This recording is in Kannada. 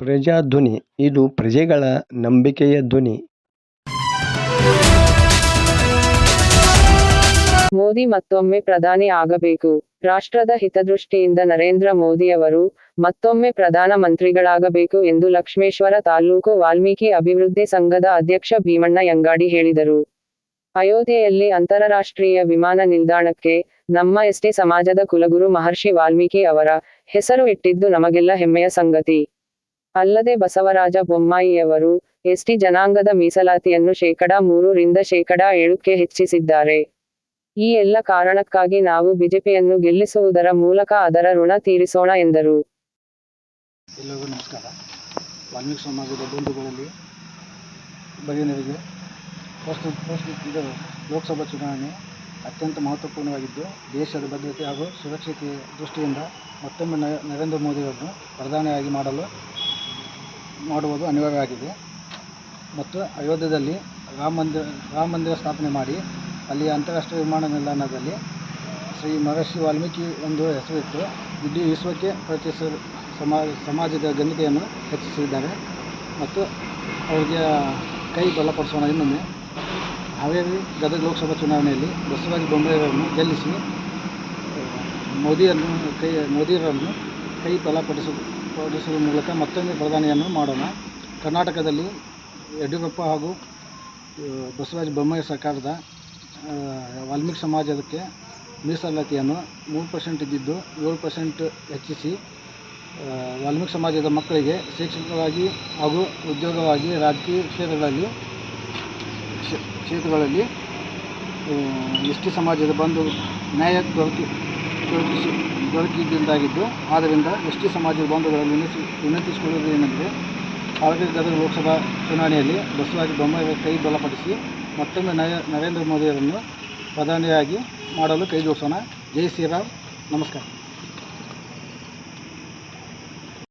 ಪ್ರಜಾಧ್ವನಿ, ಇದು ಪ್ರಜೆಗಳ ನಂಬಿಕೆಯ ಧ್ವನಿ. ಮೋದಿ ಮತ್ತೊಮ್ಮೆ ಪ್ರಧಾನಿ ಆಗಬೇಕು. ರಾಷ್ಟ್ರದ ಹಿತದೃಷ್ಟಿಯಿಂದ ನರೇಂದ್ರ ಮೋದಿಯವರು ಮತ್ತೊಮ್ಮೆ ಪ್ರಧಾನ ಮಂತ್ರಿಗಳಾಗಬೇಕು ಎಂದು ಲಕ್ಷ್ಮೇಶ್ವರ ತಾಲ್ಲೂಕು ವಾಲ್ಮೀಕಿ ಅಭಿವೃದ್ಧಿ ಸಂಘದ ಅಧ್ಯಕ್ಷ ಭೀಮಣ್ಣ ಯಂಗಾಡಿ ಹೇಳಿದರು. ಅಯೋಧ್ಯೆಯಲ್ಲಿ ಅಂತಾರಾಷ್ಟ್ರೀಯ ವಿಮಾನ ನಿಲ್ದಾಣಕ್ಕೆ ನಮ್ಮ ಎಸ್ಟಿ ಸಮಾಜದ ಕುಲಗುರು ಮಹರ್ಷಿ ವಾಲ್ಮೀಕಿ ಅವರ ಹೆಸರು ಇಟ್ಟಿದ್ದು ನಮಗೆಲ್ಲ ಹೆಮ್ಮೆಯ ಸಂಗತಿ. ಅಲ್ಲದೆ ಬಸವರಾಜ ಬೊಮ್ಮಾಯಿಯವರು ಎಸ್ಟಿ ಜನಾಂಗದ ಮೀಸಲಾತಿಯನ್ನು ಶೇಕಡಾ ಮೂರರಿಂದ ಶೇಕಡಾ ಏಳಕ್ಕೆ ಹೆಚ್ಚಿಸಿದ್ದಾರೆ. ಈ ಎಲ್ಲ ಕಾರಣಕ್ಕಾಗಿ ನಾವು ಬಿಜೆಪಿಯನ್ನು ಗೆಲ್ಲಿಸುವುದರ ಮೂಲಕ ಅದರ ಋಣ ತೀರಿಸೋಣ ಎಂದರು. ಎಲ್ಲರಿಗೂ ನಮಸ್ಕಾರ. ವಾಲ್ಮೀಕಿ ಸಮಾಜದ ಬಂಧುಗಳಲ್ಲಿ ಲೋಕಸಭಾ ಚುನಾವಣೆ ಅತ್ಯಂತ ಮಹತ್ವಪೂರ್ಣವಾಗಿದ್ದು, ದೇಶದ ಭದ್ರತೆ ಹಾಗೂ ಸುರಕ್ಷತೆಯ ದೃಷ್ಟಿಯಿಂದ ಮತ್ತೊಮ್ಮೆ ನರೇಂದ್ರ ಮೋದಿಯವರನ್ನು ಪ್ರಧಾನಿಯಾಗಿ ಮಾಡಲು ಮಾಡುವುದು ಅನಿವಾರ್ಯ ಆಗಿದೆ ಮತ್ತು ಅಯೋಧ್ಯೆಯಲ್ಲಿ ರಾಮ ಮಂದಿರ ರಾಮ ಮಂದಿರ ಸ್ಥಾಪನೆ ಮಾಡಿ ಅಲ್ಲಿ ಅಂತಾರಾಷ್ಟ್ರೀಯ ವಿಮಾನ ನಿಲ್ದಾಣದಲ್ಲಿ ಶ್ರೀ ಮಹರ್ಷಿ ವಾಲ್ಮೀಕಿ ಎಂದು ಹೆಸರಿಟ್ಟು, ಇಡೀ ವಿಶ್ವಕ್ಕೆ ಪರಿಚಯಿಸ ಸಮಾಜ ಸಮಾಜದ ಘನತೆಯನ್ನು ಹೆಚ್ಚಿಸಿದ್ದಾರೆ. ಮತ್ತು ಅವರಿಗೆ ಕೈ ಬಲಪಡಿಸೋಣ. ಇನ್ನೊಮ್ಮೆ ಹಾವೇರಿ ಗದಗ ಲೋಕಸಭಾ ಚುನಾವಣೆಯಲ್ಲಿ ಬಸವರಾಜ ಬೊಮ್ಮಾಯಿಯವರನ್ನು ಗೆಲ್ಲಿಸಿ, ಮೋದಿಯನ್ನು ಕೈ, ಮೋದಿಯವರನ್ನು ಕೈ ಬಲಪಡಿಸ ಪಡಿಸುವ ಮೂಲಕ ಮತ್ತೊಂದು ಪ್ರಧಾನಿಯನ್ನು ಮಾಡೋಣ. ಕರ್ನಾಟಕದಲ್ಲಿ ಯಡಿಯೂರಪ್ಪ ಹಾಗೂ ಬಸವರಾಜ ಬೊಮ್ಮಾಯಿ ಸರ್ಕಾರದ ವಾಲ್ಮೀಕಿ ಸಮಾಜಕ್ಕೆ ಮೀಸಲಾತಿಯನ್ನು ಮೂರು ಪರ್ಸೆಂಟ್ ಇದ್ದಿದ್ದು, ಏಳು ಪರ್ಸೆಂಟ್ ಹೆಚ್ಚಿಸಿ ವಾಲ್ಮೀಕಿ ಸಮಾಜದ ಮಕ್ಕಳಿಗೆ ಶೈಕ್ಷಣಿಕವಾಗಿ ಹಾಗೂ ಉದ್ಯೋಗವಾಗಿ ರಾಜಕೀಯ ಕ್ಷೇತ್ರಗಳಲ್ಲಿ ಕ್ಷೇತ್ರಗಳಲ್ಲಿ ಎಸ್ ಟಿ ಸಮಾಜದ ಬಂದು ನ್ಯಾಯ ದೊರಕಿ ದೊರಕಿದ್ದಾಗಿದ್ದು ಆದ್ದರಿಂದ ಎಸ್ ಟಿ ಸಮಾಜದ ಬಂಧುಗಳಲ್ಲಿ ವಿನಂತಿ ವಿನಂತಿಸಿಕೊಳ್ಳುವುದು ಏನೆಂದರೆ ಹಾವೇರಿ ಗದಗ ಲೋಕಸಭಾ ಚುನಾವಣೆಯಲ್ಲಿ ಬಸವರಾಜ ಬೊಮ್ಮಾಯಿ ಕೈ ಬಲಪಡಿಸಿ ಮತ್ತೊಮ್ಮೆ ನರೇಂದ್ರ ಮೋದಿಯವರನ್ನು ಪ್ರಧಾನಿಯಾಗಿ ಮಾಡಲು ಕೈ ಜೋಡಿಸೋಣ. ಜೈ ಶ್ರೀರಾಮ್. ನಮಸ್ಕಾರ.